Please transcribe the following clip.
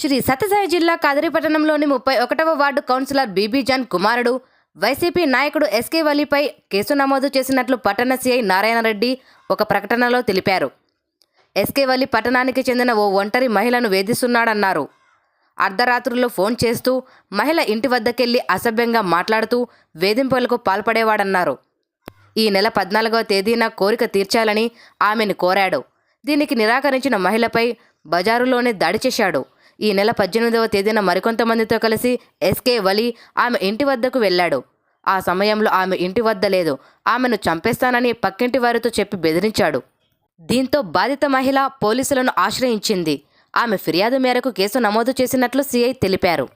శ్రీ సత్యసాయి జిల్లా కాదరిపట్టణంలోని ముప్పై ఒకటవ వార్డు కౌన్సిలర్ బీబీజాన్ కుమారుడు వైసీపీ నాయకుడు ఎస్కే వలీపై కేసు నమోదు చేసినట్లు పట్టణ సీఐ నారాయణరెడ్డి ఒక ప్రకటనలో తెలిపారు. ఎస్కే వల్లి పట్టణానికి చెందిన ఓ ఒంటరి మహిళను వేధిస్తున్నాడన్నారు. అర్ధరాత్రుల్లో ఫోన్ చేస్తూ మహిళ ఇంటి వద్దకెళ్ళి అసభ్యంగా మాట్లాడుతూ వేధింపులకు పాల్పడేవాడన్నారు. ఈ నెల పద్నాలుగవ తేదీన కోరిక తీర్చాలని ఆమెను కోరాడు. దీనికి నిరాకరించిన మహిళపై బజారులోనే దాడి చేశాడు. ఈ నెల పద్దెనిమిదవ తేదీన మరికొంతమందితో కలిసి ఎస్కే వలి ఆమె ఇంటి వద్దకు వెళ్ళాడు. ఆ సమయంలో ఆమె ఇంటి వద్ద లేదు. ఆమెను చంపేస్తానని పక్కింటి వారితో చెప్పి బెదిరించాడు. దీంతో బాధిత మహిళ పోలీసులను ఆశ్రయించింది. ఆమె ఫిర్యాదు మేరకు కేసు నమోదు చేసినట్లు సీఐ తెలిపారు.